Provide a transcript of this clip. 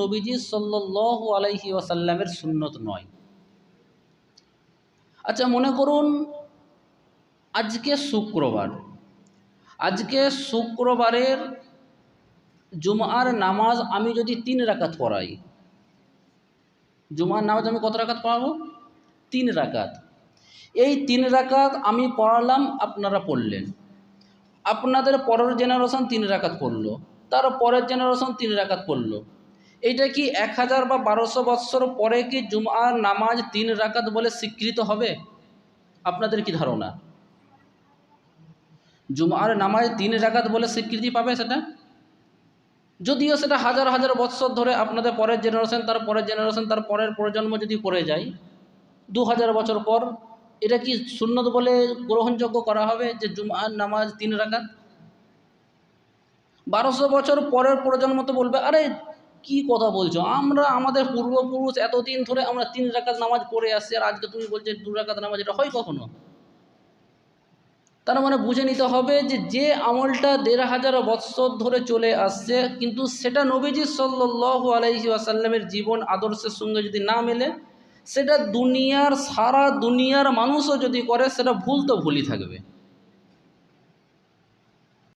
নবীজি সাল্লাহ আলাইহি ওয়াসাল্লামের সুন্নত নয়। আচ্ছা মনে করুন, আজকে শুক্রবার। আজকে শুক্রবারের জুমার নামাজ আমি যদি তিন রাকাত পড়াই, জুমার নামাজ আমি কত রাকাত পড়াবো? তিন রাকাত। এই তিন রাকাত আমি পড়ালাম, আপনারা পড়লেন। আপনাদের পরের জেনারেশন তিন রাকাত পড়ল, তার পরের জেনারেশন তিন রাকাত পড়ল। এইটা কি এক হাজার বা বারোশো বৎসর পরে কি জুমার নামাজ তিন রাকাত বলে স্বীকৃত হবে? আপনাদের কি ধারণা? জুমার নামাজ তিন রাকাত বলে স্বীকৃতি পাবে সেটা? যদিও সেটা হাজার হাজার বৎসর ধরে আপনাদের পরের জেনারেশন তার পরের জেনারেশন তার পরের প্রজন্ম যদি করে যায়, দু হাজার বছর পর এটা কি সুন্নত বলে গ্রহণযোগ্য করা হবে যে জুমার নামাজ তিন রাকাত? বারোশো বছর পরের প্রজন্ম তো বলবে, আরে কি কথা বলছো? আমরা, আমাদের পূর্বপুরুষ এতদিন ধরে আমরা তিন রাকাত নামাজ পড়ে আসছি আর আজকে তুমি বলছো দু রাকাত নামাজ, এটা হয় কখনো? তার মানে বুঝে নিতে হবে যে যে আমলটা দেড় হাজার বৎসর ধরে চলে আসছে, কিন্তু সেটা নবীজি সাল্লাহ আলাইহি আসাল্লামের জীবন আদর্শের সঙ্গে যদি না মেলে, সেটা দুনিয়ার, সারা দুনিয়ার মানুষও যদি করে, সেটা ভুল তো ভুলই থাকবে।